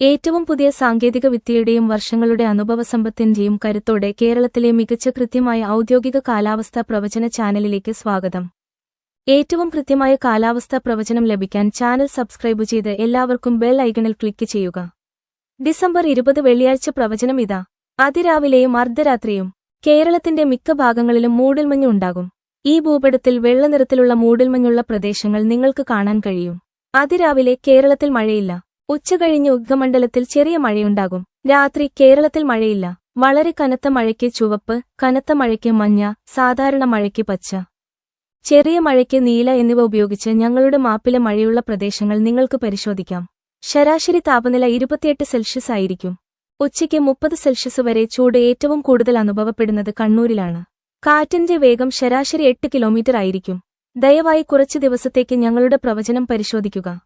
ഏറ്റവും പുതിയ സാങ്കേതിക വിദ്യയുടെയും വർഷങ്ങളുടെ അനുഭവസമ്പത്തിന്റെയും കരുത്തോടെ കേരളത്തിലെ മികച്ച കൃത്യമായ ഔദ്യോഗിക കാലാവസ്ഥാ പ്രവചന ചാനലിലേക്ക് സ്വാഗതം. ഏറ്റവും കൃത്യമായ കാലാവസ്ഥാ പ്രവചനം ലഭിക്കാൻ ചാനൽ സബ്സ്ക്രൈബ് ചെയ്ത് എല്ലാവർക്കും ബെൽ ഐക്കണിൽ ക്ലിക്ക് ചെയ്യുക. ഡിസംബർ ഇരുപത് വെള്ളിയാഴ്ച പ്രവചനം ഇതാ. അതിരാവിലെയും അർദ്ധരാത്രിയും കേരളത്തിന്റെ മിക്ക ഭാഗങ്ങളിലും മൂടൽമഞ്ഞ് ഉണ്ടാകും. ഈ ഭൂപടത്തിൽ വെള്ളനിറത്തിലുള്ള മൂടൽമഞ്ഞുള്ള പ്രദേശങ്ങൾ നിങ്ങൾക്ക് കാണാൻ കഴിയും. അതിരാവിലെ കേരളത്തിൽ മഴയില്ല. ഉച്ചകഴിഞ്ഞ് ഉദ്ഗമണ്ഡലത്തിൽ ചെറിയ മഴയുണ്ടാകും. രാത്രി കേരളത്തിൽ മഴയില്ല. വളരെ കനത്ത മഴയ്ക്ക് ചുവപ്പ് കനത്ത മഴയ്ക്ക് മഞ്ഞ സാധാരണ മഴയ്ക്ക് പച്ച. ചെറിയ മഴയ്ക്ക് നീല എന്നിവ ഉപയോഗിച്ച് ഞങ്ങളുടെ മാപ്പിലെ മഴയുള്ള പ്രദേശങ്ങൾ നിങ്ങൾക്ക് പരിശോധിക്കാം. ശരാശരി താപനില ഇരുപത്തിയെട്ട് സെൽഷ്യസ് ആയിരിക്കും. ഉച്ചയ്ക്ക് മുപ്പത് സെൽഷ്യസ് വരെ ചൂട് ഏറ്റവും കൂടുതൽ അനുഭവപ്പെടുന്നത് കണ്ണൂരിലാണ്. കാറ്റിന്റെ വേഗം ശരാശരി എട്ട് കിലോമീറ്റർ ആയിരിക്കും. ദയവായി കുറച്ചു ദിവസത്തേക്ക് ഞങ്ങളുടെ പ്രവചനം പരിശോധിക്കുക.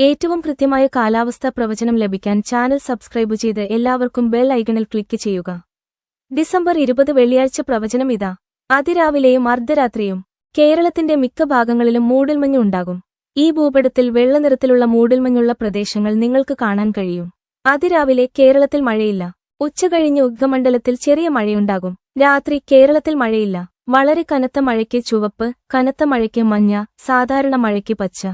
ഏറ്റവും കൃത്യമായ കാലാവസ്ഥാ പ്രവചനം ലഭിക്കാൻ ചാനൽ സബ്സ്ക്രൈബ് ചെയ്ത് എല്ലാവർക്കും ബെൽ ഐക്കണിൽ ക്ലിക്ക് ചെയ്യുക. ഡിസംബർ ഇരുപത് വെള്ളിയാഴ്ച പ്രവചനം ഇതാ. അതിരാവിലെയും അർദ്ധരാത്രിയും കേരളത്തിന്റെ മിക്ക ഭാഗങ്ങളിലും മൂടൽമഞ്ഞ് ഉണ്ടാകും. ഈ ഭൂപടത്തിൽ വെള്ളനിറത്തിലുള്ള മൂടൽമഞ്ഞുള്ള പ്രദേശങ്ങൾ നിങ്ങൾക്ക് കാണാൻ കഴിയും. അതിരാവിലെ കേരളത്തിൽ മഴയില്ല. ഉച്ചകഴിഞ്ഞ് ഉദ്ഗമണ്ഡലത്തിൽ ചെറിയ മഴയുണ്ടാകും. രാത്രി കേരളത്തിൽ മഴയില്ല. വളരെ കനത്ത മഴയ്ക്ക് ചുവപ്പ് കനത്ത മഴയ്ക്ക് മഞ്ഞ സാധാരണ മഴയ്ക്ക് പച്ച.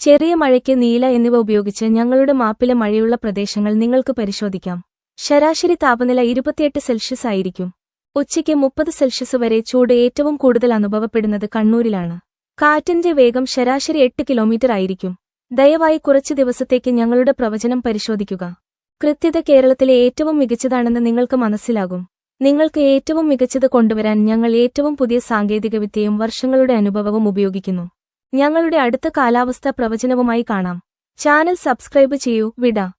ചെറിയ മഴയ്ക്ക് നീല എന്നിവ ഉപയോഗിച്ച് ഞങ്ങളുടെ മാപ്പിലെ മഴയുള്ള പ്രദേശങ്ങൾ നിങ്ങൾക്ക് പരിശോധിക്കാം. ശരാശരി താപനില ഇരുപത്തിയെട്ട് സെൽഷ്യസ് ആയിരിക്കും. ഉച്ചയ്ക്ക് മുപ്പത് സെൽഷ്യസ് വരെ ചൂട് ഏറ്റവും കൂടുതൽ അനുഭവപ്പെടുന്നത് കണ്ണൂരിലാണ്. കാറ്റിന്റെ വേഗം ശരാശരി എട്ട് കിലോമീറ്റർ ആയിരിക്കും. ദയവായി കുറച്ചു ദിവസത്തേക്ക് ഞങ്ങളുടെ പ്രവചനം പരിശോധിക്കുക. കൃത്യത കേരളത്തിലെ ഏറ്റവും മികച്ചതാണെന്ന് നിങ്ങൾക്ക് മനസ്സിലാകും. നിങ്ങൾക്ക് ഏറ്റവും മികച്ചത് കൊണ്ടുവരാൻ ഞങ്ങൾ ഏറ്റവും പുതിയ സാങ്കേതികവിദ്യയും വർഷങ്ങളുടെ അനുഭവവും ഉപയോഗിക്കുന്നു. ഞങ്ങളുടെ അടുത്ത കാലാവസ്ഥ പ്രവചനവുമായി കാണാം. ചാനൽ സബ്സ്ക്രൈബ് ചെയ്യൂ. വിട.